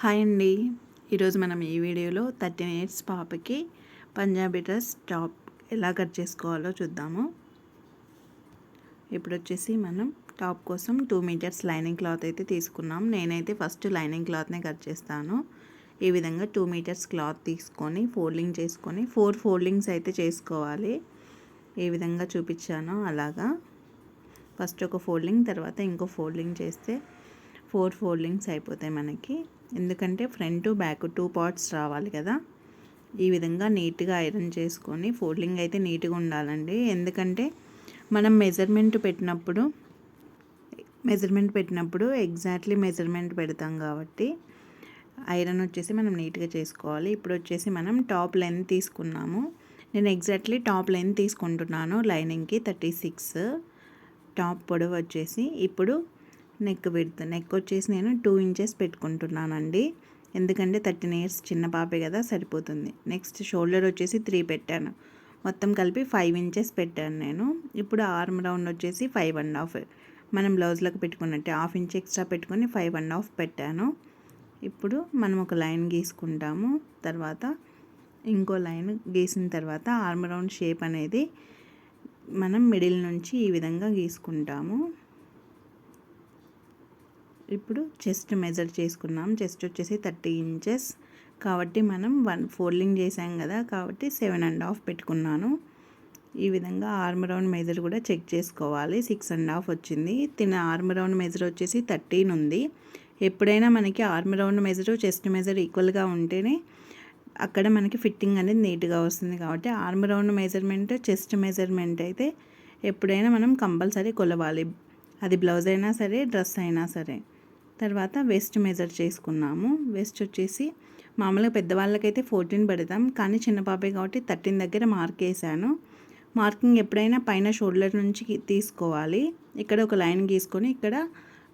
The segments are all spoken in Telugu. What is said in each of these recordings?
హాయ్ అండి. ఈరోజు మనం ఈ వీడియోలో థర్టీన్ ఇయర్స్ పాపకి పంజాబీ డ్రెస్ టాప్ ఎలా కట్ చేసుకోవాలో చూద్దాము. ఇప్పుడు వచ్చేసి మనం టాప్ కోసం టూ మీటర్స్ లైనింగ్ క్లాత్ అయితే తీసుకున్నాం. నేనైతే ఫస్ట్ లైనింగ్ క్లాత్నే కట్ చేస్తాను. ఈ విధంగా టూ మీటర్స్ క్లాత్ తీసుకొని ఫోల్డింగ్ చేసుకొని ఫోర్ ఫోల్డింగ్స్ అయితే చేసుకోవాలి. ఏ విధంగా చూపించానో అలాగా. ఫస్ట్ ఒక ఫోల్డింగ్ తర్వాత ఇంకో ఫోల్డింగ్ చేస్తే ఫోర్ ఫోల్డింగ్స్ అయిపోతాయి మనకి. ఎందుకంటే ఫ్రంట్ బ్యాక్ టూ పార్ట్స్ రావాలి కదా. ఈ విధంగా నీట్గా ఐరన్ చేసుకొని ఫోల్డింగ్ అయితే నీట్గా ఉండాలండి. ఎందుకంటే మనం మెజర్మెంట్ పెట్టినప్పుడు మెజర్మెంట్ పెట్టినప్పుడు ఎగ్జాక్ట్లీ మెజర్మెంట్ పెడతాం కాబట్టి ఐరన్ వచ్చేసి మనం నీట్గా చేసుకోవాలి. ఇప్పుడు వచ్చేసి మనం టాప్ లెంత్ తీసుకున్నాము. నేను ఎగ్జాక్ట్లీ టాప్ లెంత్ తీసుకుంటున్నాను లైనింగ్కి థర్టీ సిక్స్. టాప్ పొడవు వచ్చేసి ఇప్పుడు నెక్ విడ్త్. నెక్ వచ్చేసి నేను టూ ఇంచెస్ పెట్టుకుంటున్నానండి. ఎందుకంటే థర్టీన్ ఇయర్స్ చిన్న పాపే కదా సరిపోతుంది. నెక్స్ట్ షోల్డర్ వచ్చేసి త్రీ పెట్టాను. మొత్తం కలిపి ఫైవ్ ఇంచెస్ పెట్టాను నేను. ఇప్పుడు ఆర్మ్ రౌండ్ వచ్చేసి ఫైవ్ అండ్ హాఫ్. మనం బ్లౌజ్లకు పెట్టుకున్నట్టే హాఫ్ ఇంచ్ ఎక్స్ట్రా పెట్టుకొని ఫైవ్ అండ్ హాఫ్ పెట్టాను. ఇప్పుడు మనం ఒక లైన్ గీసుకుంటాము. తర్వాత ఇంకో లైన్ గీసిన తర్వాత ఆర్మ్ రౌండ్ షేప్ అనేది మనం మిడిల్ నుంచి ఈ విధంగా గీసుకుంటాము. ఇప్పుడు చెస్ట్ మెజర్ చేసుకున్నాం. చెస్ట్ వచ్చేసి థర్టీ ఇంచెస్. కాబట్టి మనం వన్ ఫోల్డింగ్ చేసాం కదా. కాబట్టి సెవెన్ అండ్ హాఫ్ పెట్టుకున్నాను. ఈ విధంగా ఆర్మ్ రౌండ్ మెజర్ కూడా చెక్ చేసుకోవాలి. సిక్స్ అండ్ హాఫ్ వచ్చింది. తిన ఆర్మ్ రౌండ్ మెజర్ వచ్చేసి థర్టీన్ ఉంది. ఎప్పుడైనా మనకి arm round measure chest measure ఈక్వల్గా ఉంటేనే అక్కడ మనకి ఫిట్టింగ్ అనేది నీట్గా వస్తుంది కాబట్టి arm round measurement chest measurement అయితే ఎప్పుడైనా మనం కంపల్సరీ కొలవాలి. అది బ్లౌజ్ అయినా సరే డ్రెస్ అయినా సరే. తర్వాత వెస్ట్ మెజర్ చేసుకున్నాము. వెస్ట్ వచ్చేసి మామూలుగా పెద్దవాళ్ళకైతే ఫోర్టీన్ పెడతాం. కానీ చిన్న పాపే కాబట్టి థర్టీన్ దగ్గర మార్క్ వేసాను. మార్కింగ్ ఎప్పుడైనా పైన షోల్డర్ నుంచి తీసుకోవాలి. ఇక్కడ ఒక లైన్ గీసుకొని ఇక్కడ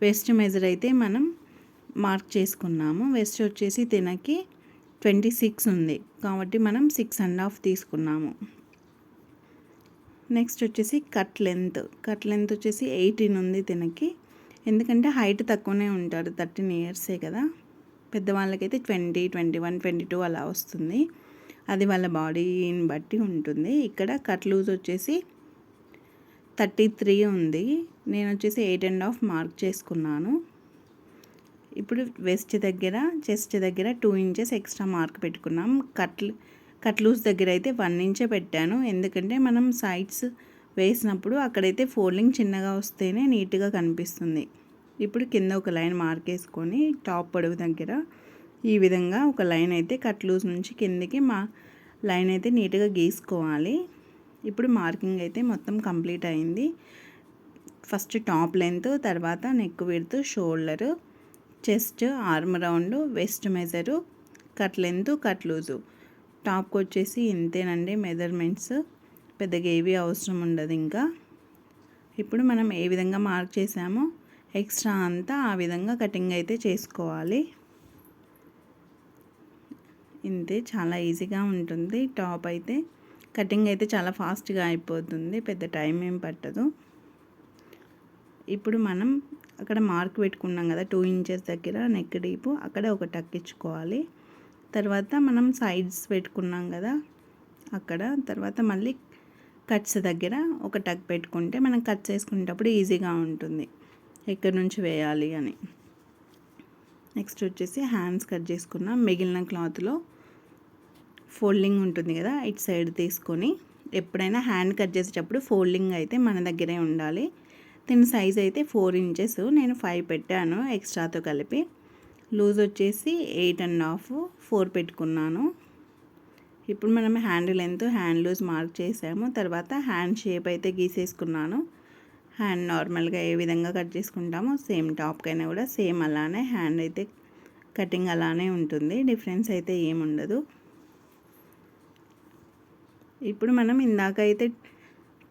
వెస్ట్ మెజర్ అయితే మనం మార్క్ చేసుకున్నాము. వెస్ట్ వచ్చేసి తినకి ట్వంటీ సిక్స్ ఉంది. కాబట్టి మనం సిక్స్ అండ్ హాఫ్ తీసుకున్నాము. నెక్స్ట్ వచ్చేసి కట్ లెంత్ కట్ లెంత్ వచ్చేసి ఎయిటీన్ ఉంది తినకి. ఎందుకంటే హైట్ తక్కువనే ఉంటారు థర్టీన్ ఇయర్సే కదా. పెద్దవాళ్ళకైతే twenty twenty one twenty two అలా వస్తుంది. అది వాళ్ళ బాడీని బట్టి ఉంటుంది. ఇక్కడ కట్ లూజ్ వచ్చేసి థర్టీ త్రీ ఉంది. నేను వచ్చేసి ఎయిట్ అండ్ హాఫ్ మార్క్ చేసుకున్నాను. ఇప్పుడు వెస్ట్ దగ్గర చెస్ట్ దగ్గర టూ ఇంచెస్ ఎక్స్ట్రా మార్క్ పెట్టుకున్నాం. కట్ కట్ లూజ్ దగ్గర అయితే వన్ ఇంచే పెట్టాను. ఎందుకంటే మనం సైడ్స్ వేసినప్పుడు అక్కడైతే ఫోల్డింగ్ చిన్నగా వస్తేనే నీట్గా కనిపిస్తుంది. ఇప్పుడు కింద ఒక లైన్ మార్క్ వేసుకొని టాప్ పొడవు దగ్గర ఈ విధంగా ఒక లైన్ అయితే కట్ లూజ్ నుంచి కిందికి మా లైన్ అయితే నీట్గా గీసుకోవాలి. ఇప్పుడు మార్కింగ్ అయితే మొత్తం కంప్లీట్ అయింది. ఫస్ట్ టాప్ లెంత్ తర్వాత neck width shoulder chest arm round waist measure cut length cut loose. టాప్కి వచ్చేసి ఇంతేనండి మెజర్మెంట్స్. పెద్దగా ఏవి అవసరం ఉండదు ఇంకా. ఇప్పుడు మనం ఏ విధంగా మార్క్ చేసామో ఎక్స్ట్రా అంతా ఆ విధంగా కటింగ్ అయితే చేసుకోవాలి. ఇంతే చాలా ఈజీగా ఉంటుంది. టాప్ అయితే కటింగ్ అయితే చాలా ఫాస్ట్గా అయిపోతుంది. పెద్ద టైం ఏం పట్టదు. ఇప్పుడు మనం అక్కడ మార్క్ పెట్టుకున్నాం కదా టూ ఇంచెస్ దగ్గర నెక్ డీపు అక్కడ ఒక టక్ ఇచ్చుకోవాలి. తర్వాత మనం సైడ్స్ పెట్టుకున్నాం కదా అక్కడ తర్వాత మళ్ళీ కట్స్ దగ్గర ఒక టక్ పెట్టుకుంటే మనం కట్ చేసుకునేటప్పుడు ఈజీగా ఉంటుంది. ఎక్కడి నుంచి వేయాలి అని. నెక్స్ట్ వచ్చేసి హ్యాండ్స్ కట్ చేసుకున్న మిగిలిన క్లాత్లో ఫోల్డింగ్ ఉంటుంది కదా ఇటు సైడ్ తీసుకొని ఎప్పుడైనా హ్యాండ్ కట్ చేసేటప్పుడు ఫోల్డింగ్ అయితే మన దగ్గరే ఉండాలి. దీని సైజ్ అయితే ఫోర్ ఇంచెస్ నేను ఫైవ్ పెట్టాను ఎక్స్ట్రాతో కలిపి. లూజ్ వచ్చేసి ఎయిట్ అండ్ హాఫ్ ఫోర్ పెట్టుకున్నాను. ఇప్పుడు మనం hand length hand loose mark చేసాము. తర్వాత హ్యాండ్ షేప్ అయితే గీసేసుకున్నాను. హ్యాండ్ నార్మల్గా ఏ విధంగా కట్ చేసుకుంటామో సేమ్ టాప్కైనా కూడా సేమ్ అలానే హ్యాండ్ అయితే కటింగ్ అలానే ఉంటుంది. డిఫరెన్స్ అయితే ఏముండదు ఇప్పుడు మనం ఇందాక అయితే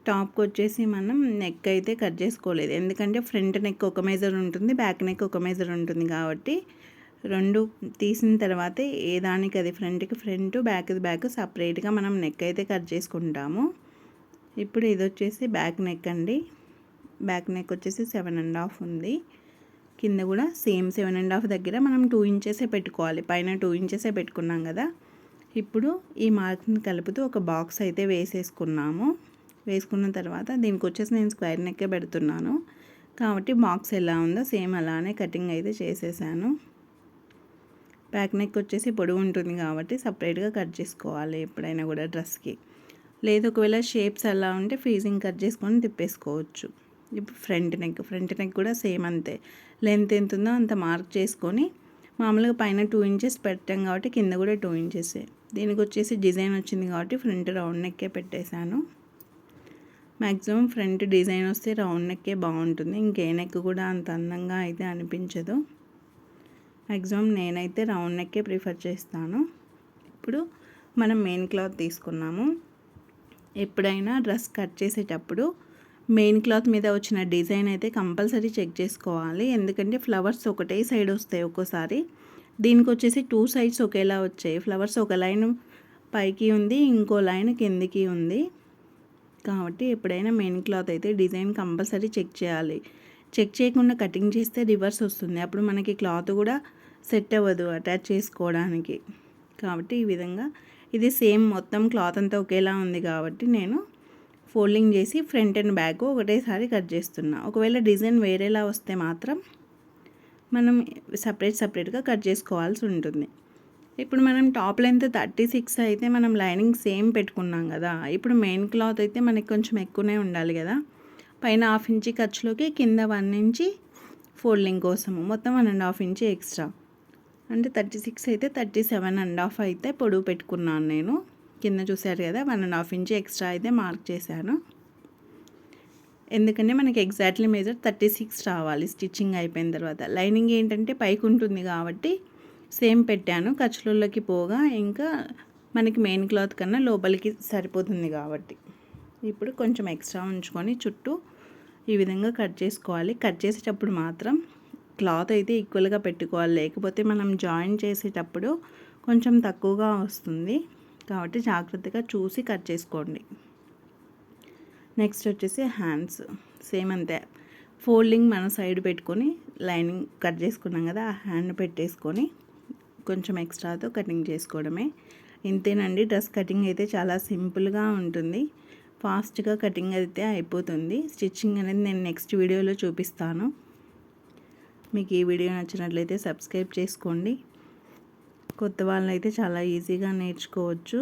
టాప్కి వచ్చేసి మనం నెక్ అయితే కట్ చేసుకోలేదు. ఎందుకంటే ఫ్రంట్ నెక్ ఒక మేజర్ ఉంటుంది బ్యాక్ నెక్ ఒక మేజర్ ఉంటుంది కాబట్టి రెండు తీసిన తర్వాత ఏ దానికి అది ఫ్రంట్కి ఫ్రంట్ బ్యాక్ది బ్యాక్ సపరేట్గా మనం నెక్ అయితే కట్ చేసుకుంటాము. ఇప్పుడు ఇది వచ్చేసి బ్యాక్ నెక్ అండి. బ్యాక్ నెక్ వచ్చేసి సెవెన్ అండ్ హాఫ్ ఉంది. కింద కూడా సేమ్ సెవెన్ అండ్ హాఫ్ దగ్గర మనం టూ ఇంచెసే పెట్టుకోవాలి. పైన టూ ఇంచెసే పెట్టుకున్నాం కదా. ఇప్పుడు ఈ మార్క్ని కలుపుతూ ఒక బాక్స్ అయితే వేసేసుకున్నాము. వేసుకున్న తర్వాత దీనికి వచ్చేసి నేను స్క్వేర్ నెక్కే పెడుతున్నాను. కాబట్టి బాక్స్ ఎలా ఉందో సేమ్ అలానే కటింగ్ అయితే చేసేసాను. బ్యాక్ నెక్ వచ్చేసి పొడవు ఉంటుంది కాబట్టి సపరేట్గా కట్ చేసుకోవాలి ఎప్పుడైనా కూడా డ్రెస్కి. లేదు ఒకవేళ షేప్స్ అలా ఉంటే ఫీజింగ్ కట్ చేసుకొని తిప్పేసుకోవచ్చు. ఇప్పుడు ఫ్రంట్ నెక్ ఫ్రంట్ నెక్ కూడా సేమ్ అంతే. లెంత్ ఎంత ఉందో అంత మార్క్ చేసుకొని మామూలుగా పైన టూ ఇంచెస్ పెట్టాం కాబట్టి కింద కూడా టూ ఇంచెస్. దీనికి వచ్చేసి డిజైన్ వచ్చింది కాబట్టి ఫ్రంట్ రౌండ్ నెక్కే పెట్టేశాను. మ్యాక్సిమం ఫ్రంట్ డిజైన్ వస్తే రౌండ్ నెక్కే బాగుంటుంది. ఇంకే నెక్ కూడా అంత అందంగా అయితే అనిపించదు. మ్యాక్సిమం నేనైతే రౌండ్ నెక్కే ప్రిఫర్ చేస్తాను. ఇప్పుడు మనం మెయిన్ క్లాత్ తీసుకున్నాము. ఎప్పుడైనా డ్రెస్ కట్ చేసేటప్పుడు మెయిన్ క్లాత్ మీద వచ్చిన డిజైన్ అయితే కంపల్సరీ చెక్ చేసుకోవాలి. ఎందుకంటే ఫ్లవర్స్ ఒకటే సైడ్ వస్తాయి ఒక్కోసారి. దీనికి వచ్చేసి టూ సైడ్స్ ఒకేలా వచ్చాయి. ఫ్లవర్స్ ఒక లైన్ పైకి ఉంది ఇంకో లైన్ కిందికి ఉంది. కాబట్టి ఎప్పుడైనా మెయిన్ క్లాత్ అయితే డిజైన్ కంపల్సరీ చెక్ చేయాలి. చెక్ చేయకుండా కటింగ్ చేస్తే రివర్స్ వస్తుంది. అప్పుడు మనకి క్లాత్ కూడా సెట్ అవ్వదు అటాచ్ చేసుకోవడానికి. కాబట్టి ఈ విధంగా ఇది సేమ్ మొత్తం క్లాత్ అంతా ఒకేలా ఉంది కాబట్టి నేను ఫోల్డింగ్ చేసి ఫ్రంట్ అండ్ బ్యాక్ ఒకటేసారి కట్ చేస్తున్నా. ఒకవేళ డిజైన్ వేరేలా వస్తే మాత్రం మనం సపరేట్ సపరేట్గా కట్ చేసుకోవాల్సి ఉంటుంది. ఇప్పుడు మనం టాప్ లెంత్ థర్టీ సిక్స్ అయితే మనం లైనింగ్ సేమ్ పెట్టుకున్నాం కదా. ఇప్పుడు మెయిన్ క్లాత్ అయితే మనకి కొంచెం ఎక్కువనే ఉండాలి కదా. పైన హాఫ్ ఇంచి ఖర్చులోకి కింద వన్ ఇంచి ఫోల్డింగ్ కోసము. మొత్తం one and half inch extra. అంటే థర్టీ సిక్స్ అయితే థర్టీ సెవెన్ అండ్ హాఫ్ అయితే పొడవు పెట్టుకున్నాను నేను. కింద చూశారు కదా one and half inch extra అయితే మార్క్ చేశాను. ఎందుకంటే మనకి ఎగ్జాక్ట్లీ మెజర్ థర్టీ సిక్స్ రావాలి స్టిచ్చింగ్ అయిపోయిన తర్వాత. లైనింగ్ ఏంటంటే పైకి ఉంటుంది కాబట్టి సేమ్ పెట్టాను. ఖర్చులలోకి పోగా ఇంకా మనకి మెయిన్ క్లాత్ కన్నా లోపలికి సరిపోతుంది కాబట్టి. ఇప్పుడు కొంచెం ఎక్స్ట్రా ఉంచుకొని చుట్టూ ఈ విధంగా కట్ చేసుకోవాలి. కట్ చేసేటప్పుడు మాత్రం క్లాత్ అయితే ఈక్వల్గా పెట్టుకోవాలి. లేకపోతే మనం జాయిన్ చేసేటప్పుడు కొంచెం తక్కువగా వస్తుంది. కాబట్టి జాగ్రత్తగా చూసి కట్ చేసుకోండి. నెక్స్ట్ వచ్చేసి హ్యాండ్స్. సేమ్ అంతే. ఫోల్డింగ్ మన సైడ్ పెట్టుకొని లైనింగ్ కట్ చేసుకున్నాం కదా ఆ హ్యాండ్ పెట్టేసుకొని కొంచెం ఎక్స్ట్రాతో కటింగ్ చేసుకోవడమే. ఇంతేనండి డ్రెస్ కటింగ్ అయితే చాలా సింపుల్గా ఉంటుంది. ఫాస్ట్గా కటింగ్ అయితే అయిపోతుంది. స్టిచ్చింగ్ అనేది నేను నెక్స్ట్ వీడియోలో చూపిస్తాను. మీకు ఈ వీడియో నచ్చినట్లయితే సబ్స్క్రైబ్ చేసుకోండి. కొత్త వాళ్ళైతే చాలా ఈజీగా నేర్చుకోవచ్చు.